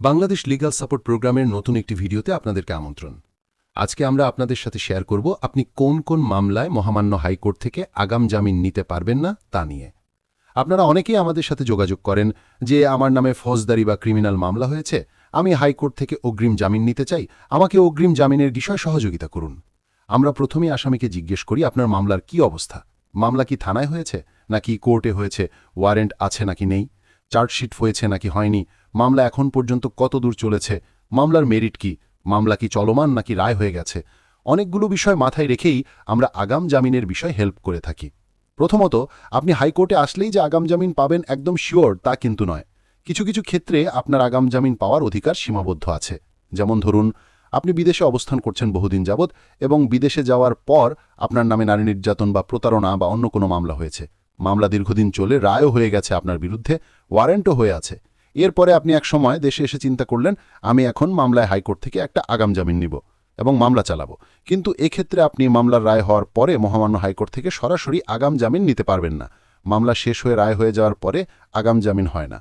Bangladesh legal support প্রোগ্রামের নতুন একটি ভিডিওতে আপনাদেরকে আমন্ত্রণ। আজকে আমরা আপনাদের সাথে শেয়ার করব আপনি কোন কোন মামলায় মহামান্য হাইকোর্ট থেকে আগাম জামিন নিতে পারবেন না তা নিয়ে। আপনারা অনেকেই আমাদের সাথে যোগাযোগ করেন যে, আমার নামে ফৌজদারি বা ক্রিমিনাল মামলা হয়েছে, আমি হাইকোর্ট থেকে অগ্রিম জামিন নিতে চাই, আমাকে অগ্রিম জামিনের বিষয়ে সহযোগিতা করুন। আমরা প্রথমেই আসামিকে জিজ্ঞেস করি, আপনার মামলার কি অবস্থা? মামলা কি থানায় হয়েছে? নাকি কোর্টে হয়েছে? ওয়ারেন্ট আছে নাকি নেই? চার্জশিট হয়েছে নাকি হয়নি? মামলা এখন পর্যন্ত কত দূর চলেছে? মামলার মেরিট কি? মামলা কি চলমান নাকি রায় হয়ে গেছে? অনেকগুলো বিষয় মাথায় রেখেই আমরা আগাম জামিনের বিষয় হেল্প করে থাকি। প্রথমত, আপনি হাইকোর্টে আসলেই যে আগাম জামিন পাবেন একদম শিওর তা কিন্তু নয়। কিছু কিছু ক্ষেত্রে আপনার আগাম জামিন পাওয়ার অধিকার সীমাবদ্ধ আছে। যেমন ধরুন, আপনি বিদেশে অবস্থান করছেন বহুদিন যাবৎ এবং বিদেশে যাওয়ার পর আপনার নামে নারী নির্যাতন বা প্রতারণা বা অন্য কোনো মামলা হয়েছে। মামলা দীর্ঘদিন চলে রায়ও হয়ে গেছে আপনার বিরুদ্ধে ওয়ারেন্টও হয়ে আছে। এরপরে আপনি এক সময় দেশে এসে চিন্তা করলেন, আমি এখন মামলায় হাইকোর্ট থেকে একটা আগাম জামিন নিব এবং মামলা চালাবো। কিন্তু এক্ষেত্রে আপনি মামলার রায় হওয়ার পরে মহামান্য হাইকোর্ট থেকে সরাসরি আগাম জামিন নিতে পারবেন না। মামলা শেষ হয়ে রায় হয়ে যাওয়ার পরে আগাম জামিন হয় না।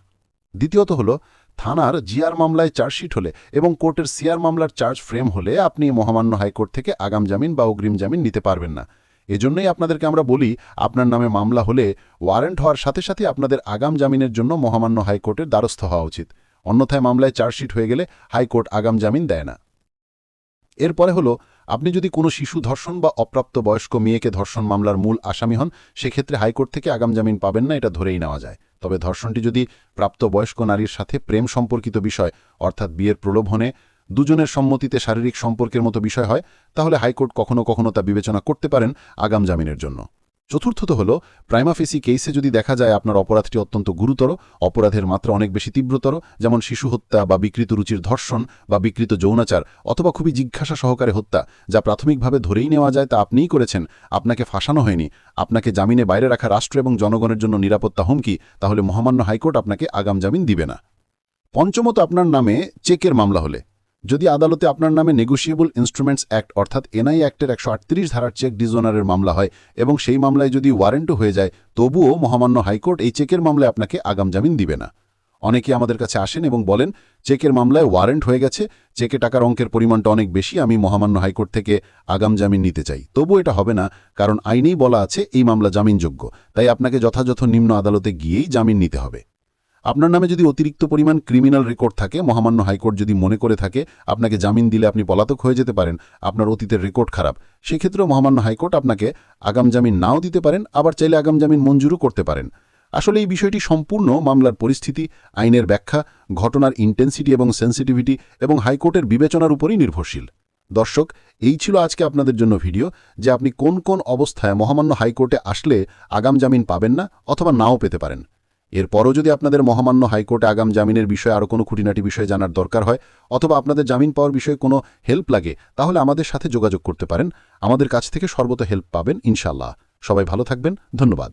দ্বিতীয়ত হল, থানার জিআর মামলায় চার্জশিট হলে এবং কোর্টের সিআর মামলার চার্জ ফ্রেম হলে আপনি মহামান্য হাইকোর্ট থেকে আগাম জামিন বা অগ্রিম জামিন নিতে পারবেন না। এজন্যই আপনাদেরকে আমরা বলি, আপনার নামে মামলা হলে ওয়ারেন্ট হওয়ার সাথে সাথে আপনাদের আগাম জামিনের জন্য মহামান্য হাইকোর্টের দ্বারস্থ হওয়া উচিত। অন্যথায় মামলায় চার্জশিট হয়ে গেলে হাইকোর্ট আগাম জামিন দেয় না। এরপরে হলো, আপনি যদি কোনো শিশু ধর্ষণ বা অপ্রাপ্ত বয়স্ক মেয়েকে ধর্ষণ মামলার মূল আসামি হন, সেক্ষেত্রে হাইকোর্ট থেকে আগাম জামিন পাবেন না, এটা ধরেই নেওয়া যায়। তবে ধর্ষণটি যদি প্রাপ্তবয়স্ক নারীর সাথে প্রেম সম্পর্কিত বিষয়, অর্থাৎ বিয়ের প্রলোভনে দুজনের সম্মতিতে শারীরিক সম্পর্কের মতো বিষয় হয়, তাহলে হাইকোর্ট কখনো কখনো তা বিবেচনা করতে পারেন আগাম জামিনের জন্য। চতুর্থত হল, প্রাইমাফেসি কেসে যদি দেখা যায় আপনার অপরাধটি অত্যন্ত গুরুতর, অপরাধের মাত্রা অনেক বেশি তীব্রতর, যেমন শিশু হত্যা বা বিকৃত রুচির ধর্ষণ বা বিকৃত যৌনাচার অথবা খুবই জিজ্ঞাসা সহকারে হত্যা, যা প্রাথমিকভাবে ধরেই নেওয়া যায় তা আপনিই করেছেন, আপনাকে ফাঁসানো হয়নি, আপনাকে জামিনে বাইরে রাখা রাষ্ট্র এবং জনগণের জন্য নিরাপত্তা হুমকি, তাহলে মহামান্য হাইকোর্ট আপনাকে আগাম জামিন দিবে না। পঞ্চমত আপনার নামে চেকের মামলা হলে যদি আদালতে আপনার নামে নেগোশিয়েবল ইনস্ট্রুমেন্টস অ্যাক্ট অর্থাৎ এনআই অ্যাক্টের একশো আটত্রিশ ধারার চেক ডিজোনারের মামলা হয় এবং সেই মামলায় যদি ওয়ারেন্টও হয়ে যায়, তবুও মহামান্য হাইকোর্ট এই চেকের মামলায় আপনাকে আগাম জামিন দিবে না। অনেকে আমাদের কাছে আসেন এবং বলেন চেকের মামলায় ওয়ারেন্ট হয়ে গেছে চেকে টাকার অঙ্কের পরিমাণটা অনেক বেশি, আমি মহামান্য হাইকোর্ট থেকে আগাম জামিন নিতে চাই। তবু এটা হবে না, কারণ আইনেই বলা আছে এই মামলা জামিনযোগ্য। তাই আপনাকে যথাযথ নিম্ন আদালতে গিয়েই জামিন নিতে হবে। আপনার নামে যদি অতিরিক্ত পরিমাণ ক্রিমিনাল রেকর্ড থাকে, মহামান্য হাইকোর্ট যদি মনে করে থাকে, আপনাকে জামিন দিলে আপনি পলাতক হয়ে যেতে পারেন, আপনার অতীতের রেকর্ড খারাপ। সেক্ষেত্রেও মহামান্য হাইকোর্ট আপনাকে আগাম জামিন নাও দিতে পারেন, আবার চাইলে আগাম জামিন মঞ্জুরও করতে পারেন। আসলে এই বিষয়টি সম্পূর্ণ মামলার পরিস্থিতি, আইনের ব্যাখ্যা, ঘটনার ইন্টেন্সিটি এবং সেন্সিটিভিটি এবং হাইকোর্টের বিবেচনার উপরই নির্ভরশীল। দর্শক, এই ছিল আজকে আপনাদের জন্য ভিডিও, যে আপনি কোন কোন অবস্থায় মহামান্য হাইকোর্টে আসলে আগাম জামিন পাবেন না অথবা নাও পেতে পারেন। এরপরও যদি আপনাদের মহামান্য হাইকোর্টে আগাম জামিনের বিষয়ে আরও কোনো খুঁটিনাটি বিষয়ে জানার দরকার হয়, অথবা আপনাদের জামিন পাওয়ার বিষয়ে কোনো হেল্প লাগে, তাহলে আমাদের সাথে যোগাযোগ করতে পারেন। আমাদের কাছ থেকে সর্বত হেল্প পাবেন ইনশাল্লাহ সবাই ভালো থাকবেন, ধন্যবাদ।